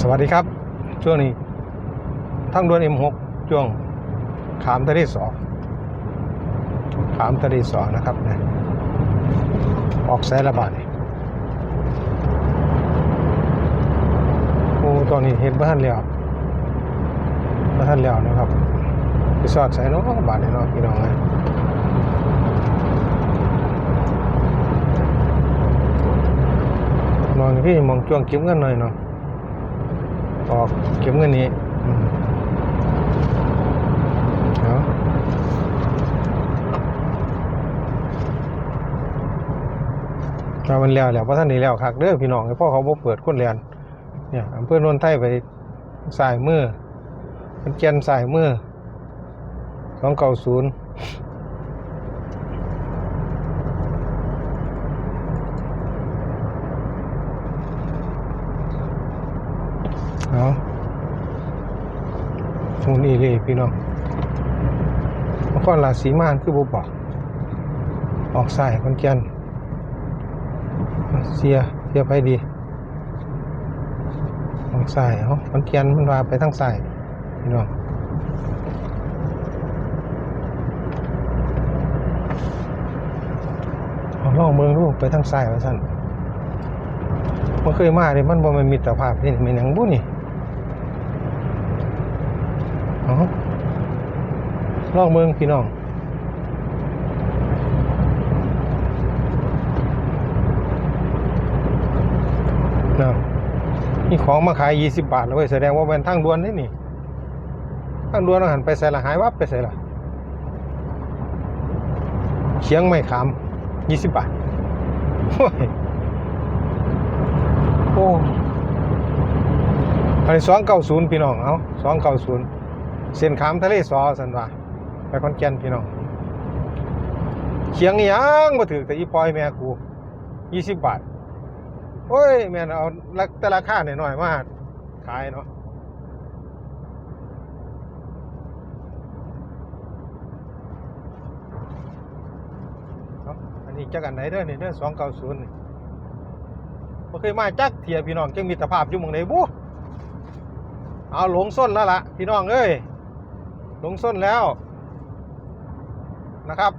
สวัสดีครับ ช่วงนี้ทั้งด่วน M6 ช่วงขามทะเลสอขามทะเลสอนะครับนะออกสายระบาดโอ้ตอนนี้เห็นบ้านแล้วบ้านแล้วนะครับไปสอดใส่เน้องบาทนี่เนาะพี่น้องนะมองพี่มองช่วงเก็บเงินหน่อยเนาะ ออกเก็บเงินนี้เอาเรามันแล้วแล้วเพราะท่านนี้แล้วคักเด้อพี่น้องเพราะเขาบ่เปิดคนเรียนเนี่ยอำเภอโนนไทยไปสายมือมันเจนสายมือสองเก้าศูนย์เอาห มูนี่เลยพี่น้องนครราชสีมาคือบ่บอก ออกสายคนเจนเสียเสียไปดีออกสายเอ้าคนเจนมันวาไปทางสายพี่น้องเอาลองเมืองลูกไปทางซ้ายว่าสั่นมันเคยมาเลยมันบ่มันมิตรภาพนี่มันหยังบุนี่ เอาลองเมืองพี่น้องนะมีของมาขาย 20 บาทแล้วเว้ยแสดงว่าเป็นทางด่วนนี่นี่ทางด่วนเราหันไปใส่ละหายวับไปใส่ละเชียงไม่ขาม 20 บาท โอ้ยโอ้อันนี้สองเก้าศูนย์พี่น้อง เอาสองเก้าศูนย์ เส้นขามทะเลสอสันว่าไปคอนแก่นพี่น้องเชียงนี่ยังมาถือแต่อีปอยแม่กูยี่สิบบาทโอ้ยแม่นเอาแต่ราคาหน่อยๆมาขายเนาะอันนี้จักอันไหนเด้อนี่เด้อสองเก้าศูนย์นี่บ่เคยมาจักเทียพี่น้องจังมีตภาพอยู่หมองไหนบุเอาหลงส้นแล้วล่ะพี่น้องเอ้ย ลงส้นแล้วนะครับ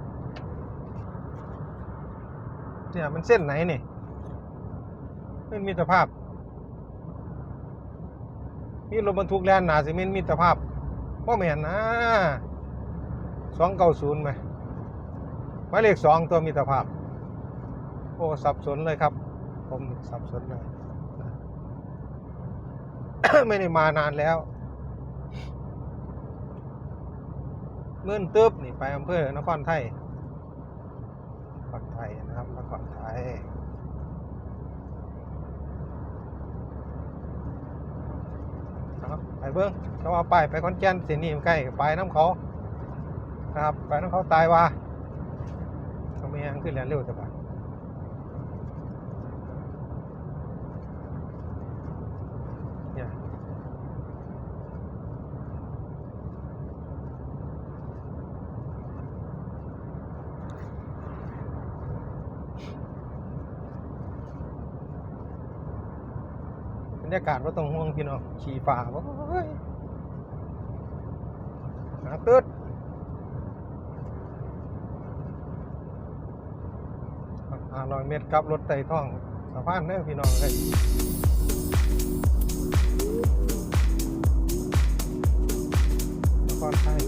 เนี่ยมันเส้นไหนนี่เป็นมิตรภาพ มีรถบรรทุกแล่นหนาสิเมนมิตรภาพพ่อแม่นนะสองเก้าศูนย์ไหมหมายเลขสองตัวมิตรภาพ โอ้ สับสนเลยครับ ผมสับสนเลย ไม่ได้มานานแล้ว เมื่นตึบนี่ไปอำเภอนครไทยนครไทยนะครับนครไทยนะครับไปเบิ้งเขาเอาไปไปคอนแก่นสินี่ใกล้ไปน้ำเขานะครับไปน้ำเขาตายว่าเขาไม่ยังขึ้นแรงเร็วจะไปยบ รรยากาศว่าต้องห่วงพี่น้องขี่ฝ่าบ่เฮ้ยหาตืดห้าร้อยเมตรกับรถไต่ท่องสะพานเด้อพี่น้องเลยนครไทย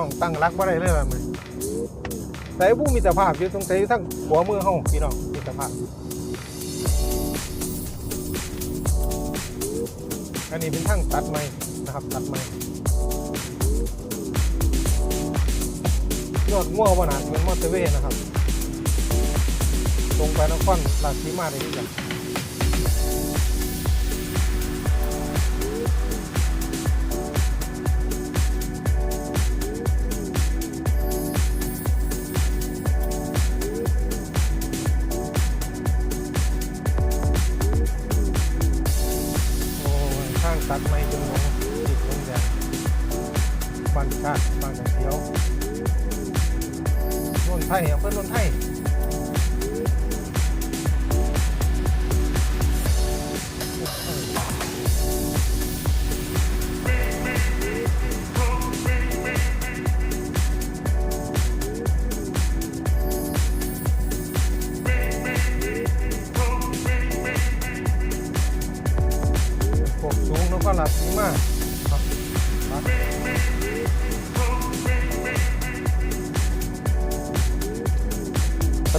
น้องตั้งรักบ่ได้เลยล่ะมันแต่ผู้มีแต่ภาพอยู่ตรงใส่ทั้งหัวมือเฮาพี่น้องมีแต่ภาพอันนี้เป็นทั้งตัดไม้นะครับตัดไม้ยอดง่วงบนาดเป็นมอเตอร์เวย์นะครับ ตรงไปนครราชสีมาได้ที่กัน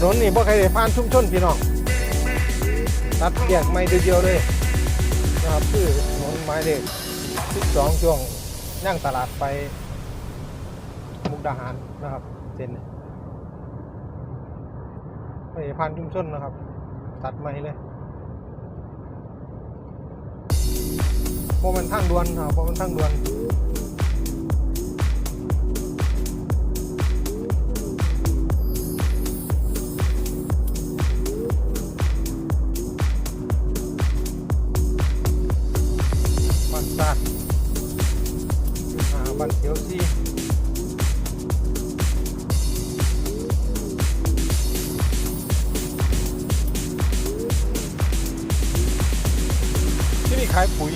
นนนี่บ่ใครได้ผ่านชุมชนพี่น้องตัดแยกไม่เดียวเลยนะครับคือถนนไม้เด็ก12ช่วงย่างตลาดไปมุกดาหารนะครับเส้นไม่ผ่านชุมชนนะครับ ตัดไม่เลยพราะมันทางด่วนครับพราะมันทางด่วน ที่นี่ขายปุ๋ย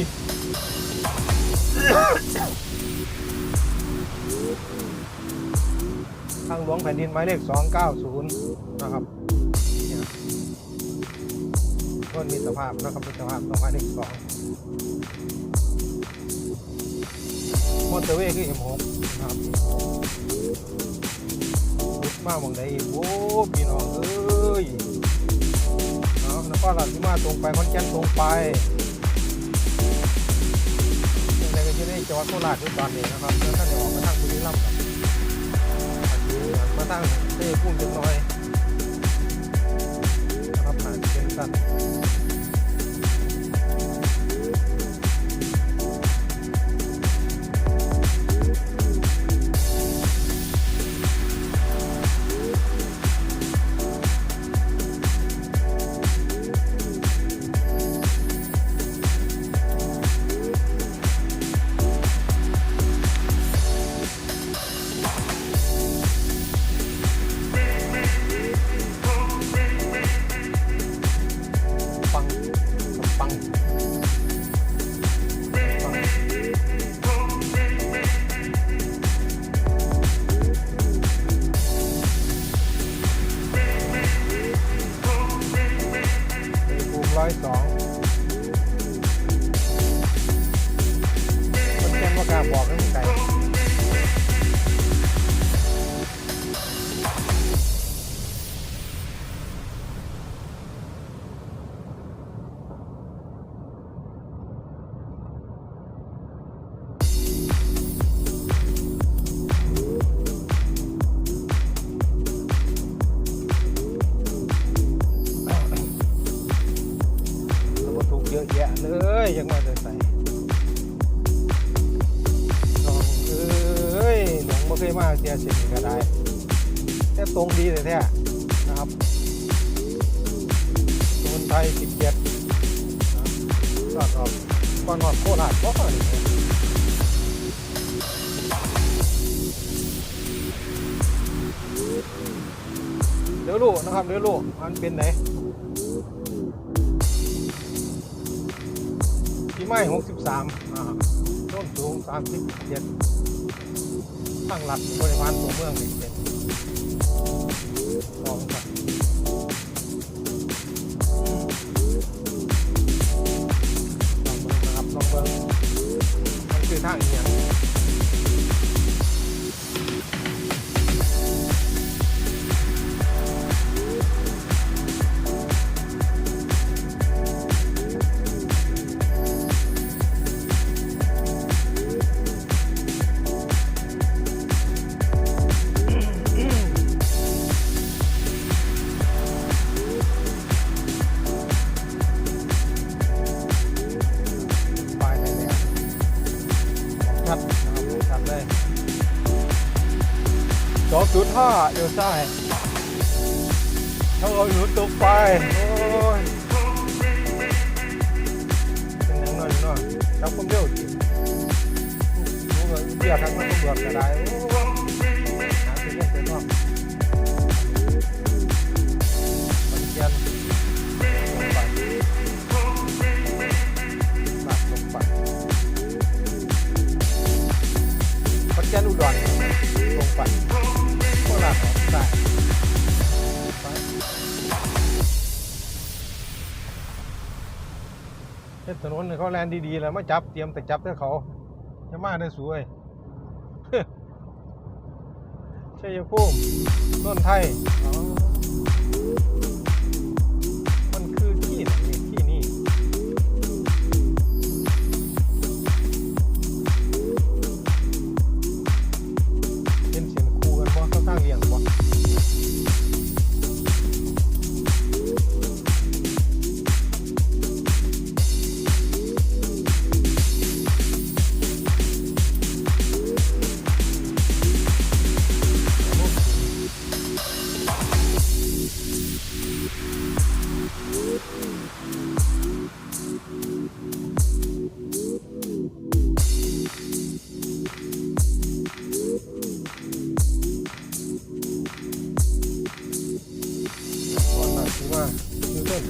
ทางหลวงแผ่นดินหมายเลข 290 นะครับต้นมีสภาพนะครับมีสภาพต้องหมายเลข2มอเตอร์เวย์คือ M6 นะครับรุดมาหมองใดอีกโอ้พี่น้องเอ้ยเอานครราชสีมาตรงไปขอนแกนตรงไป จังหวัดโคราชตอนนี้นะครับแล้วท่านจะออกมาทางบุรีรัมย์ครับมาตั้งเต้พุ่มจังน้อย บอกให้มันไกลรถบรรทุกเยอะแยะเลยยังมาจะใส่ ยมาเสียเสียงก็ได้แต่ตรงดีเลยแท้นะครับคนไทยสิบเจ็ดก็รอบก่อนหอดโคราชก็พอดีเดี๋ยวรู้นะครับเดี๋ยวรู้มันเป็นไหนที่ไม่หกสิบสามอ่าต้นสูงสามสิบเจ็ด ตั้งหลักบริวารตัวเมืองอีกเป็นของ สองจุดห้าเลี้ยวซ้ายถ้าเราอยู่ตกไป โอ้ย เป็นยังไงเนาะจับความเร็วจริงรู้ว่าเบียร์ทั้งมันเบือกก็ได้โอ้ยหาที่เล่นไปนาะปันเกียนลงไปลากลงไปปันเกียนอุดรลงไป โคราชออกได้เฮ็ดถนนเขาแลนดีๆแล้วมาจับเตรียมแต่จับแต่เขาจะมาได้สวยชัยภูมิต้นไทย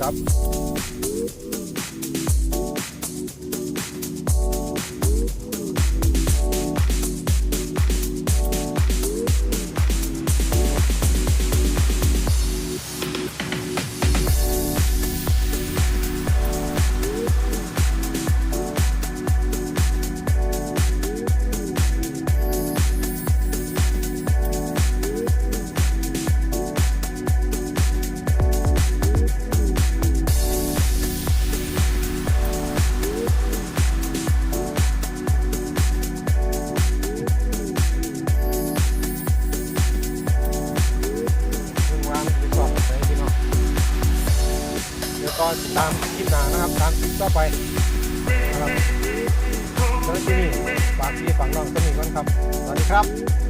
คือเรื่องกลับ ครับ